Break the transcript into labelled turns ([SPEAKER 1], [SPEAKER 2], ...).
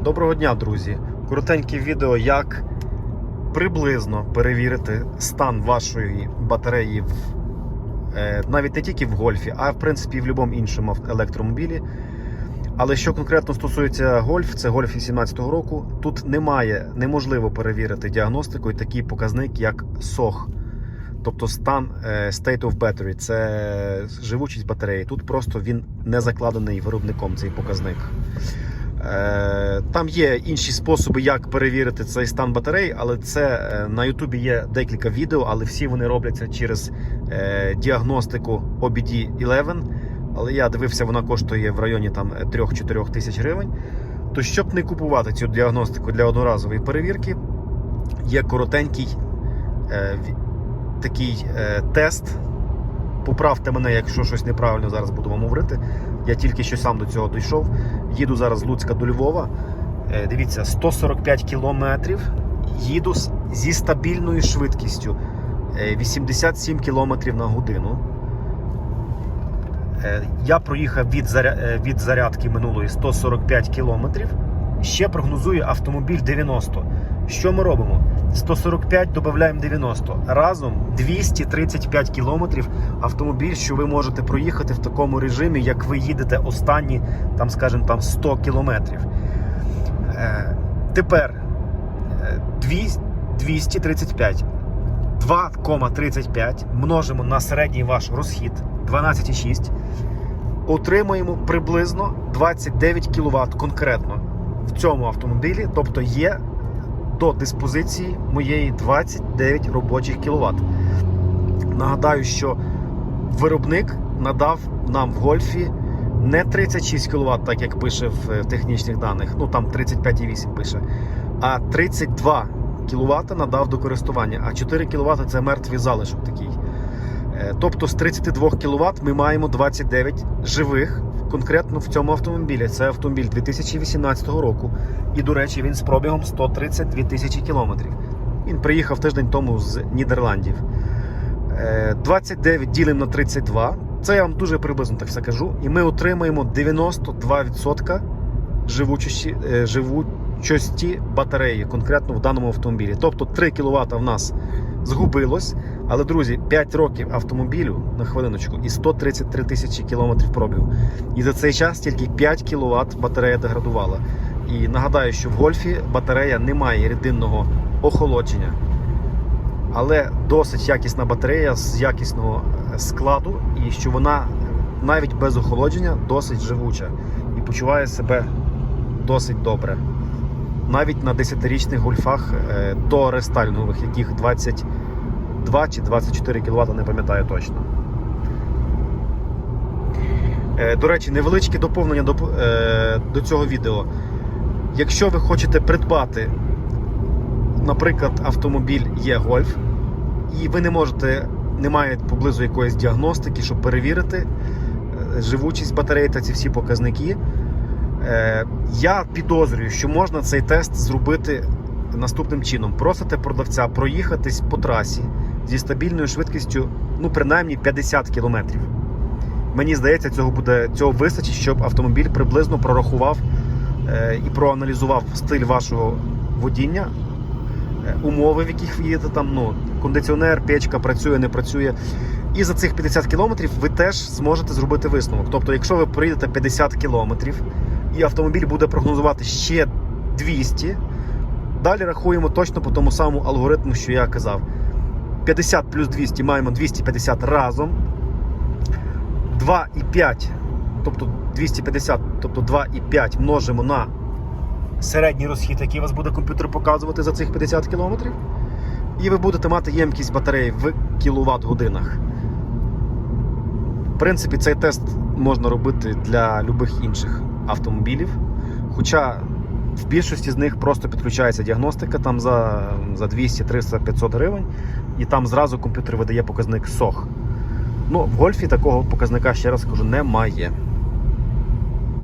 [SPEAKER 1] Доброго дня, друзі! Коротеньке відео, як приблизно перевірити стан вашої батареї в, е, навіть не тільки в гольфі, а в принципі в будь-якому іншому електромобілі. Але що конкретно стосується гольф, це гольф 18-го року. Тут немає, неможливо перевірити діагностикою такий показник, як SOH. Тобто стан е, State of Battery, це живучість батареї. Тут просто він не закладений виробником цей показник. Е, Там є інші способи, як перевірити цей стан батареї, але це е, на Ютубі є декілька відео, але всі вони робляться через е, діагностику OBD11. Але я дивився, вона коштує в районі там 3-4 тисяч гривень. То щоб не купувати цю діагностику для одноразової перевірки, є коротенький такий тест. Поправте мене, якщо щось неправильно зараз буду вам говорити. Я тільки що сам до цього дійшов. Їду зараз з Луцька до Львова. Е, Дивіться, 145 кілометрів. Їду зі стабільною швидкістю е, 87 кілометрів на годину. Е, Я проїхав е, від зарядки минулої 145 кілометрів. Ще прогнозує автомобіль 90. Що ми робимо? 145 додаємо 90. Разом 235 кілометрів автомобіль, що ви можете проїхати в такому режимі, як ви їдете останні, там, скажімо, там 100 кілометрів. Е, тепер е, 200 235. 2,35 множимо на середній ваш розхід 12,6. Отримуємо приблизно 29 кВт конкретно в цьому автомобілі. Тобто є до диспозиції моєї 29 робочих кВт. Нагадаю, що виробник надав нам в гольфі не 36 кВт, так як пише в в технічних даних, ну там 35,8 пише, а 32 кВт надав до користування, а 4 кВт це мертвий залишок такий. Е, Тобто з 32 кВт ми маємо 29 живих конкретно в цьому автомобілі. Це автомобіль 2018 року. І, до речі, він з пробігом 132 тисячі кілометрів. Він приїхав тиждень тому з Нідерландів. Е, 29 ділимо на 32. Це я вам дуже приблизно так все кажу. І ми отримаємо 92% живучості, е, живучості батареї, конкретно в даному автомобілі. Тобто 3 кВт в нас згубилось. Але, друзі, 5 років автомобілю на хвилиночку і 133 тисячі кілометрів пробігу. І за цей час тільки 5 кВт батарея деградувала. І нагадаю, що в гольфі батарея не має рідинного охолодження. Але досить якісна батарея з якісного е, складу, і що вона навіть без охолодження досить живуча і почуває себе досить добре. Навіть на 10-річних гольфах е, до рестайлінгових, яких 22 чи 24 кВт, не пам'ятаю точно. Е, До речі, невеличке доповнення до, е, до цього відео. Якщо ви хочете придбати, наприклад, автомобіль є гольф, і ви не можете, немає поблизу якоїсь діагностики, щоб перевірити живучість батареї та ці всі показники. Я підозрюю, що можна цей тест зробити наступним чином: просите продавця проїхатись по трасі зі стабільною швидкістю, ну принаймні 50 км. Мені здається, цього буде цього вистачить, щоб автомобіль приблизно прорахував е, і проаналізував стиль вашого водіння, е, умови, в яких ви їдете там, ну, кондиціонер, печка працює, не працює. І за цих 50 кілометрів ви теж зможете зробити висновок. Тобто, якщо ви проїдете 50 кілометрів і автомобіль буде прогнозувати ще 200, далі рахуємо точно по тому самому алгоритму, що я казав. 50 плюс 200 маємо 250 разом. 2,5, тобто 250, тобто 2,5 множимо на середній розхід, який вас буде комп'ютер показувати за цих 50 кілометрів. І ви будете мати ємкість батареї в кіловат годинах. В принципі, цей тест можна робити для будь-яких інших автомобілів. Хоча в більшості з них просто підключається діагностика там за, за 200, 300, 500 гривень, і там зразу комп'ютер видає показник SOH. Ну, в гольфі такого показника, ще раз кажу, немає.